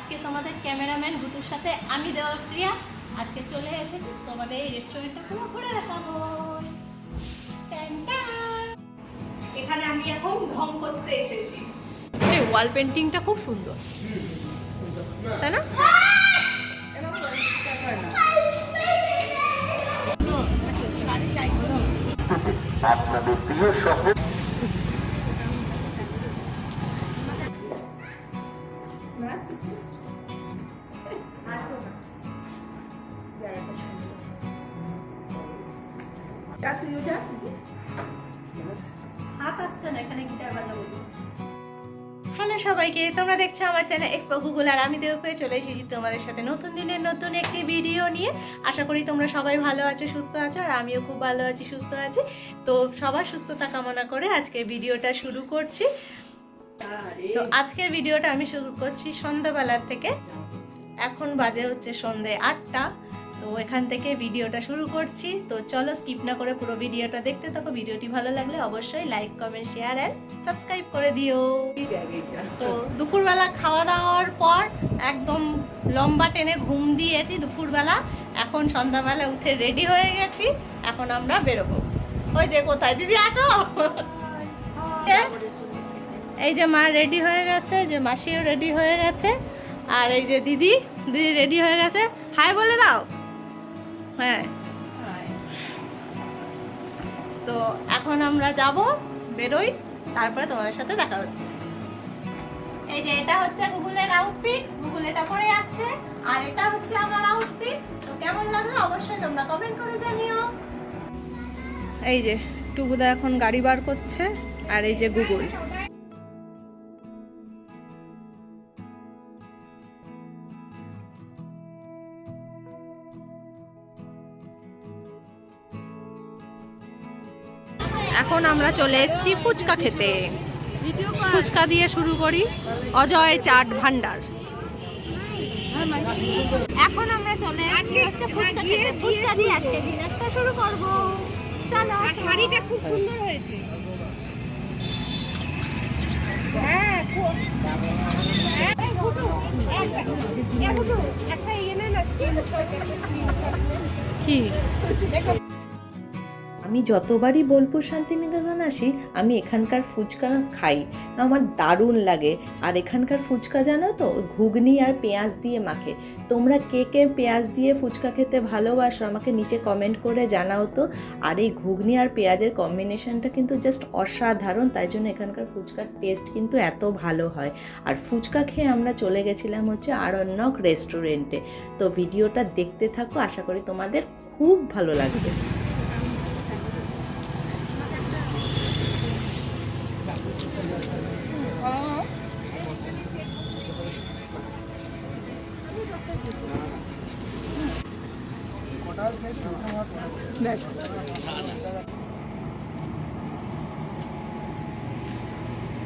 আজকে তোমাদের ক্যামেরাম্যান গুতুর সাথে আমি দেওয়া প্রিয়া। আজকে চলে এসেছি তোমাদের এই রেস্টুরেন্টটা পুরো ঘুরে দেখাবো। এখানে আমি এখন ঢং করতে এসেছি। এই ওয়াল পেন্টিংটা খুব সুন্দর। তাই না? আপনাদের প্রিয় শহর সবাইকে তোমরা দেখছ আমার চ্যানেল এক্সপো গুগল আর আমি দেব পেয়ে চলে এসেছি তোমাদের সাথে নতুন দিনের নতুন একটি ভিডিও নিয়ে। আশা করি তোমরা সবাই ভালো আছো, সুস্থ আছো, আর আমিও খুব ভালো আছি, সুস্থ আছি। তো সবার সুস্থতা কামনা করে আজকের ভিডিওটা শুরু করছি। তো আজকের ভিডিওটা আমি শুরু করছি সন্ধ্যাবেলার থেকে। এখন বাজে হচ্ছে সন্ধে আটটা। তো এখান থেকে ভিডিওটা শুরু করছি। তো চলো স্কিপ না করে পুরো ভিডিওটা দেখতে থাকো। ভিডিওটি ভালো লাগলে অবশ্যই like comment share and subscribe করে দিও। তো দুপুরবেলা খাওয়া দাওয়ার পর একদম লম্বা টেনে ঘুম দিয়েছি দুপুরবেলা। এখন সন্ধ্যাবেলা উঠে রেডি হয়ে গেছি। এখন আমরা বেরোবো। ওই যে কোথায়? দিদি, আসো। এই যে মা রেডি হয়ে গেছে যে মাসিও রেডি হয়ে গেছে। আর এই যে দিদি দিদি রেডি হয়ে গেছে। হাই বলে দাও। হ্যাঁ। তো এখন আমরা যাব, বেরোই, তারপরে তোমাদের সাথে দেখা হচ্ছে। এই যে এটা হচ্ছে গুগলের আউটফিট গুগল এটা পরে যাচ্ছে আর এটা হচ্ছে আমার আউটফিট তো কেমন লাগল অবশ্যই তোমরা কমেন্ট করে জানিও। এই যে টুকুদা এখন গাড়ি বার করছে, আর এই যে গুগল। এখন আমরা চলে এসেছি ফুচকা খেতে। ফুচকা দিয়ে শুরু করি অজয় চাট ভান্ডার। এখন আমরা চলে এসেছি হচ্ছে ফুচকা খেতে। ফুচকা দিয়ে আজকে ডিনারটা শুরু করব। চলো শাড়িটা খুব সুন্দর হয়েছে। হ্যাঁ খুব হ্যাঁ। কি? দেখো। আমি যতবারই বোলপুর শান্তিনিকেতন আসি, আমি এখানকার ফুচকা খাই। আমার দারুণ লাগে। আর এখানকার ফুচকা জানো তো, ঘুগনি আর পেঁয়াজ দিয়ে মাখে। তোমরা কে কে পেঁয়াজ দিয়ে ফুচকা খেতে ভালোবাসো, আমাকে নিচে কমেন্ট করে জানাও তো। আর এই ঘুগনি আর পেঁয়াজের কম্বিনেশনটা কিন্তু জাস্ট অসাধারণ, তাই জন্য এখানকার ফুচকার টেস্ট কিন্তু এত ভালো হয়। আর ফুচকা খেয়ে আমরা চলে গেছিলাম হচ্ছে আরণ্যক রেস্টুরেন্টে তো ভিডিওটা দেখতে থাকো, আশা করি তোমাদের খুব ভালো লাগবে।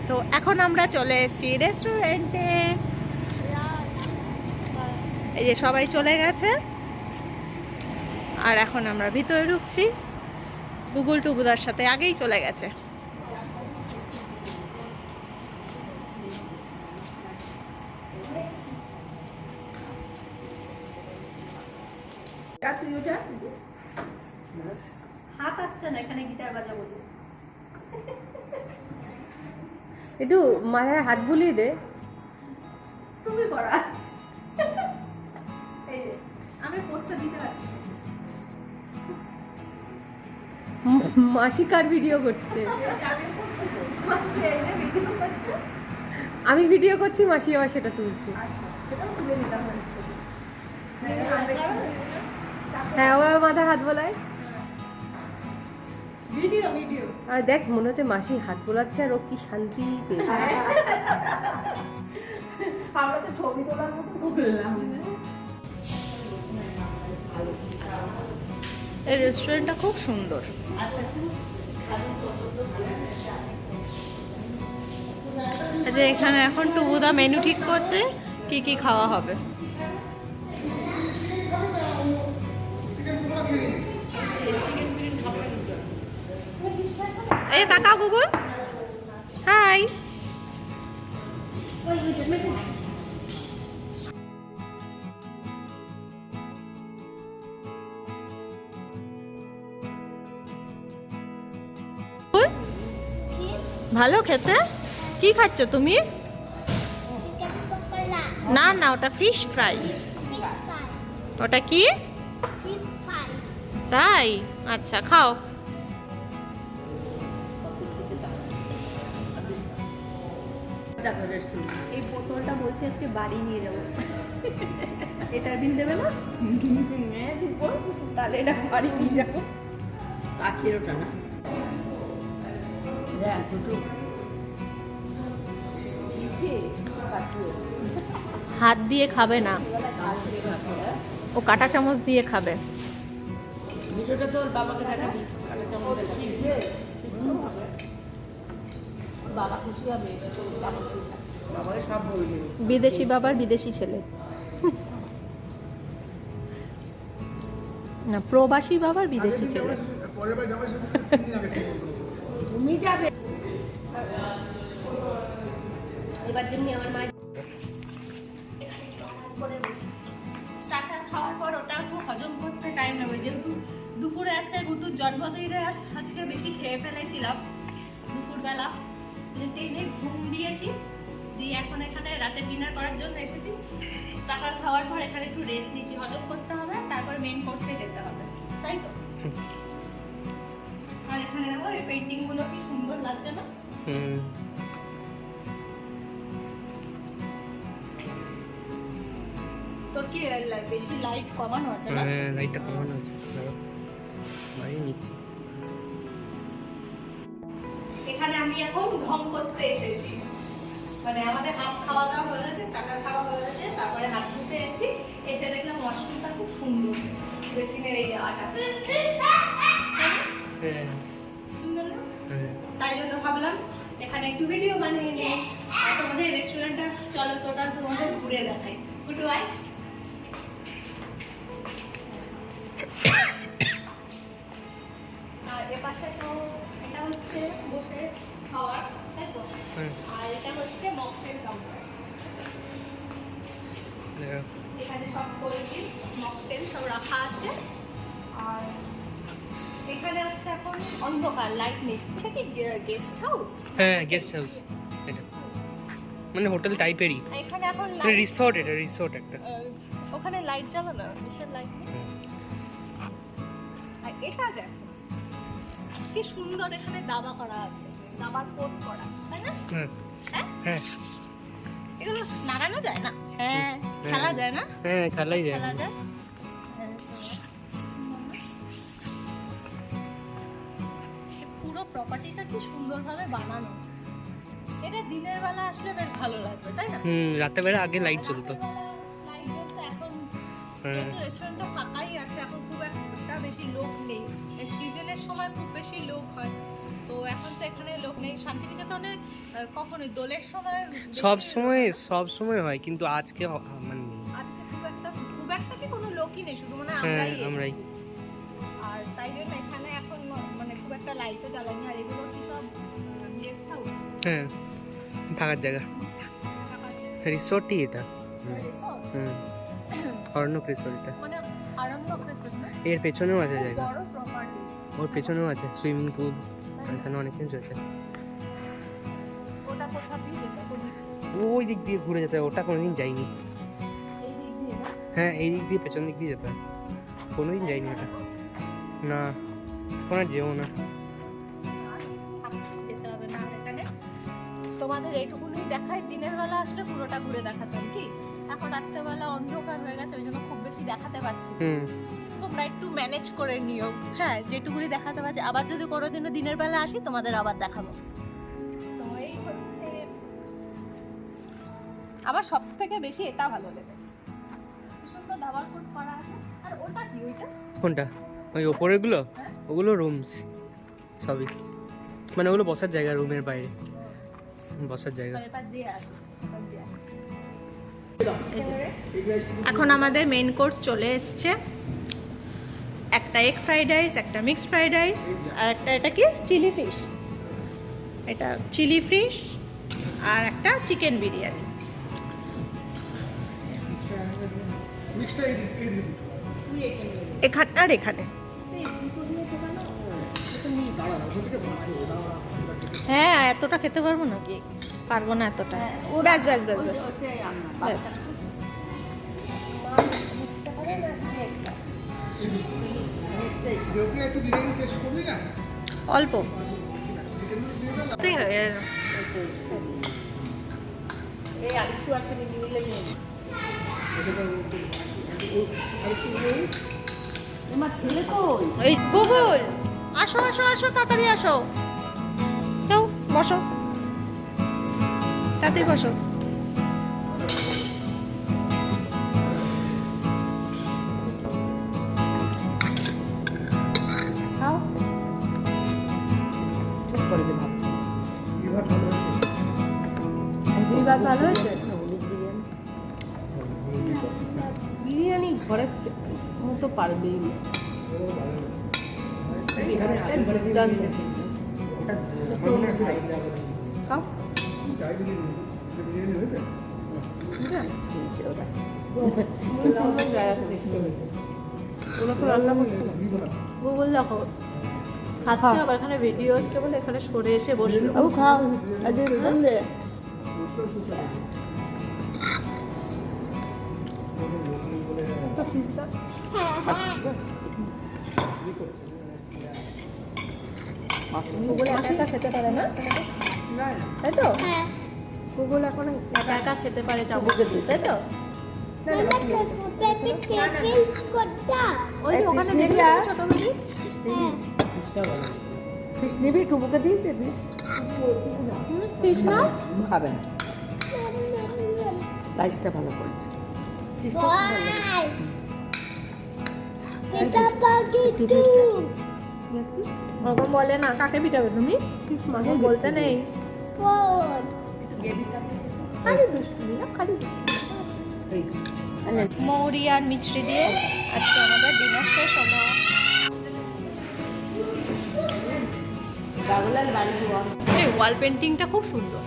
তো এখন আমরা চলে এসেছি রেস্টুরেন্টে এই যে সবাই চলে গেছে। আর এখন আমরা ভিতরে ঢুকছি। গুগল টুবুদার সাথে আগেই চলে গেছে। হাত আসছে না, এখানে গিটার বাজাবো। একটু মাথায় হাত বুলিয়ে দে। তুমি করা এই আমি পোস্টটা দিতে পারছি। মাসি কার ভিডিও করছে? আমি ভিডিও করছি মাসি আবার সেটা তুলছে। আচ্ছা হ্যাঁ ও মাথায় হাত বোলায়। ভিডিও ভিডিও আর দেখ মনে হচ্ছে মাসি হাত বোলাচ্ছে আর ও কি শান্তি পেয়েছে। আমরা তো ছবি তোলার মতো বললাম এই রেস্টুরেন্টটা খুব সুন্দর। আচ্ছা এখানে এখন টুবুদা মেনু ঠিক করছে কি কি খাওয়া হবে? এ তাকাও কুকুর হাই। ভালো খেতে? কি খাচ্ছ তুমি? না না ওটা ফিশ ফ্রাই ওটা কি? তাই? আচ্ছা খাও। এই বোতলটা বলছি আজকে বাড়ি নিয়ে যাব। এটার বিল দেবে না তাহলে এটা বাড়ি নিয়ে যাব। কাছের ওটা না দুটো। হাত দিয়ে খাবে না। ও কাঁটা চামচ দিয়ে খাবে। ভিডিওটা তোর বাবাকে দেখাবি। কাটা চামচ দেখাবি। বাবা খুশি হবে বাবা খুশি হবে। বাবাকে সব বলবে বিদেশি বাবার বিদেশি ছেলে। না প্রবাসী বাবার বিদেশি ছেলে। তুমি যাবে। এবার যেমনি আমার মা স্টার্টার খাওয়ার পর ওটা খুব হজম করতে টাইম লাগবে যেহেতু দুপুরে আজকে গুড্ডুর জন্মদিনে আজকে বেশি খেয়ে ফেলেছিলাম দুপুরবেলা। টেনে ঘুম দিয়েছি দিয়ে এখন এখানে রাতে ডিনার করার জন্য এসেছি। স্টার্টার খাওয়ার পর এখানে একটু রেস্ট নিচ্ছি হজম করতে হবে তারপর মেন কোর্সে যেতে হবে। তাই তো? আর এখানে দেখো এই পেন্টিংগুলো কি সুন্দর লাগছে না? তোর কি বেশি লাইট কমানো আছে না? হ্যাঁ লাইটটা কমানো আছে। বাড়িয়ে নিচ্ছি। আমি এখন ঢং করতে এসেছি। মানে আমাদের হাত খাওয়া দাওয়া হয়ে গেছে টাকা খাওয়া হয়ে গেছে তারপরে হাত ধুতে এসেছি। এসে দেখলাম ওয়াশরুমটা খুব সুন্দর। বেসিনের এই হ্যাঁ। সুন্দর না? হ্যাঁ। তাই জন্য ভাবলাম এখানে একটু ভিডিও বানিয়ে নিই। আর তোমাদের রেস্টুরেন্টটা চলো তোটা তোমাদের ঘুরে দেখাই। গুটু আই আর এপাশে তো এটা হচ্ছে বসে। খাওয়ার তাই তো? আর এটা হচ্ছে মকটেল কাউন্টার এখানে সব কোল্ড ড্রিঙ্কস মকটেল সব রাখা আছে। আর এখানে হচ্ছে এখন অন্ধকার লাইট নেই। এটা কি গেস্ট হাউস হ্যাঁ গেস্ট হাউস এটা। মানে হোটেল টাইপেরই। এখানে এখন মানে রিসোর্ট এটা রিসোর্ট একটা। ওখানে লাইট জ্বালানো কিসের লাইট নেই? আর এটা দেখো কি সুন্দর এখানে দাবা করা আছে। দাবার কোট করা তাই না? হ্যাঁ? হ্যাঁ। এগুলো নাড়ানো যায় না। হ্যাঁ খেলা যায় না? হ্যাঁ খেলাই যায়। খেলা যায়? পুরো প্রপার্টিটা কি সুন্দরভাবে বানানো। এটা দিনের বেলা আসলে বেশ ভালো লাগবে তাই না? হুম রাতের বেলা আগে লাইট চলতো লাইট এখন হ্যাঁ। রেস্টুরেন্টটা ফাঁকাই আছে এখন খুব একটা বেশি লোক নেই। সিজনের সময় খুব বেশি লোক হয়। তো এখন তো এখানে লোক নেই। শান্তিনিকেতনে কখনোই দোলের সময় সব সময়। সব সময় হয় কিন্তু আজকে মানে আজকে খুব একটা খুব একটা কি কোনো লোকই নেই শুধু মানে হ্যাঁ, আমরাই আমরাই। আর তাই জন্য এখানে এখন মানে খুব একটা লাইটও জ্বালানি আর এগুলো কি সব গেস্ট হাউস হ্যাঁ থাকার জায়গা। রিসোর্টই এটা। অরণ্যক রিসোর্ট এটা। মানে এর পেছনেও আছে জায়গা। ওর পেছনেও আছে সুইমিং পুল এখানে অনেক কিছু আছে ওই দিক দিয়ে ঘুরে যেতে ওটা কোনোদিন যাইনি। হ্যাঁ এই দিক দিয়ে পেছন দিক দিয়ে যেতে হয় কোনোদিন যাইনি ওটা। না কোনো যেও না। না তোমাদের এইটুকুনি দেখায় দিনের বেলা আসলে পুরোটা ঘুরে দেখাতাম কি? এখন রাত্রেবেলা অন্ধকার হয়ে গেছে ওই জন্য খুব বেশি দেখাতে পারছি হুম। তোমরা একটু ম্যানেজ করে নিও হ্যাঁ যেটুকুনি দেখাতে পারছি আবার যদি কোনোদিনও দিনের বেলা আসি তোমাদের আবার দেখাবো তো এই হচ্ছে আমার সব থেকে বেশি এটা ভালো লেগেছে সুন্দর দাবার কোট করা আছে আর ওটা কি ওইটা কোনটা ওই ওপরেরগুলো ওগুলো রুমস সবই মানে ওগুলো বসার জায়গা রুমের বাইরে বসার জায়গা। এখন আমাদের মেন কোর্স চলে এসছে একটা এগ ফ্রাইড রাইস একটা মিক্সড ফ্রাইড রাইস আর একটা এটা কি? চিলি ফিশ এটা চিলি ফিশ আর একটা চিকেন বিরিয়ানি এখানে আর এখানে। হ্যাঁ এতটা খেতে পারব নাকি? পারব না এতটা। ব্যাস ব্যাস ব্যাস ব্যাস। ব্যাস। অল্প। এই গুগল আসো আসো আসো তাড়াতাড়ি আসো। বসো। তাড়াতাড়ি বসো। ভাত ভালো হয়েছে? বিরিয়ানি ঘরের মতো পারবেই না। গুগল দেখো খাচ্ছে আবার এখানে ভিডিও হচ্ছে বলে এখানে সরে এসে বসে খাও। গুগল একা একা খেতে পারে না? তাই তো? গুগল এখন একা একা খেতে পারে চামচে দিয়ে তাই তো? ওই যে ওখানে দেখলি ছোট বেবি ফিস নিবি টুবুকে দিয়েছে ফিস ফিশ না খাবে না রাইসটা ভালো করেছে ওরকম বলে না কাকে পিটাবে তুমি? মাকে বলতে নেই। মৌরি আর মিছরি দিয়ে আজকে আমাদের ডিনার শেষ হলো। ওয়াল পেন্টিংটা খুব সুন্দর।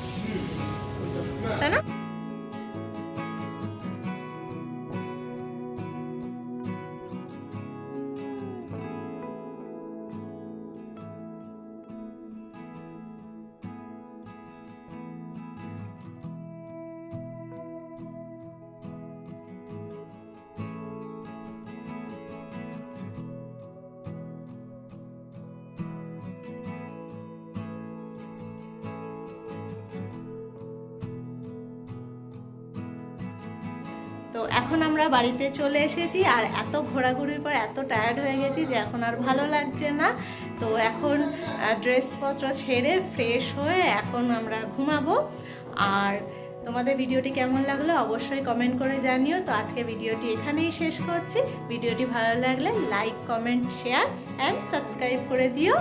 তো এখন আমরা বাড়িতে চলে এসেছি আর এত ঘোরাঘুরির পর এত টায়ার্ড হয়ে গেছি যে এখন আর ভালো লাগছে না। তো এখন ড্রেসপত্র ছেড়ে ফ্রেশ হয়ে এখন আমরা ঘুমাবো। আর তোমাদের ভিডিওটি কেমন লাগল অবশ্যই কমেন্ট করে জানিও। তো আজকে ভিডিওটি এখানেই শেষ করছি। ভিডিওটি ভালো লাগলে like comment share and subscribe করে দিও।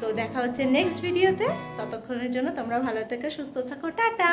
তো দেখা হচ্ছে নেক্সট ভিডিওতে ততক্ষণের জন্য তোমরা ভালো থেকে, সুস্থ থাকো। টাটা!